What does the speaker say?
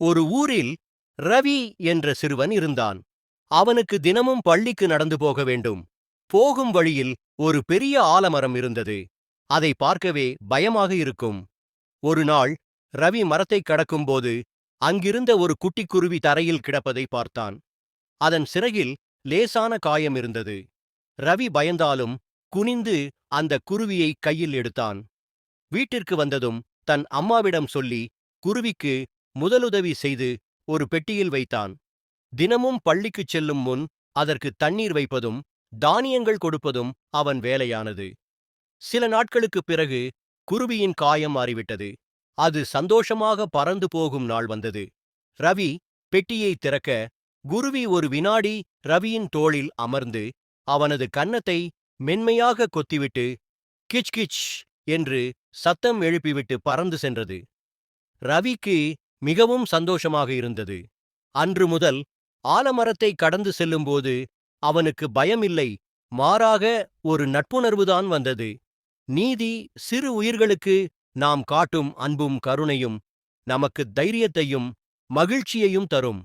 ஒரு ஊரில் ரவி என்ற சிறுவன் இருந்தான். அவனுக்கு தினமும் பள்ளிக்கு நடந்து போக வேண்டும். போகும் வழியில் ஒரு பெரிய ஆலமரம் இருந்தது. அதை பார்க்கவே பயமாக இருக்கும். ஒரு நாள் ரவி மரத்தை கடக்கும்போது அங்கிருந்த ஒரு குட்டிக்குருவி தரையில் கிடப்பதை பார்த்தான். அதன் சிறகில் லேசான காயம் இருந்தது. ரவி பயந்தாலும் குனிந்து அந்த குருவியை கையில் எடுத்தான். வீட்டிற்கு வந்ததும் தன் அம்மாவிடம் சொல்லி குருவிக்கு முதலுதவி செய்து ஒரு பெட்டியில் வைத்தான். தினமும் பள்ளிக்குச் செல்லும் முன் அதற்கு தண்ணீர் வைப்பதும் தானியங்கள் கொடுப்பதும் அவன் வேலையானது. சில நாட்களுக்குப் பிறகு குருவியின் காயம் மாறிவிட்டது. அது சந்தோஷமாக பறந்து போகும் நாள் வந்தது. ரவி பெட்டியை திறக்க குருவி ஒரு வினாடி ரவியின் தோளில் அமர்ந்து அவனது கன்னத்தை மென்மையாக கொத்திவிட்டு கிச் கிச் என்று சத்தம் எழுப்பிவிட்டு பறந்து சென்றது. ரவிக்கு மிகவும் சந்தோஷமாக இருந்தது. அன்று முதல் ஆலமரத்தை கடந்து செல்லும்போது அவனுக்கு பயமில்லை. மாறாக ஒரு நட்புணர்வுதான் வந்தது. நீதி சிறு உயிர்களுக்கு நாம் காட்டும் அன்பும் கருணையும் நமக்கு தைரியத்தையும் மகிழ்ச்சியையும் தரும்.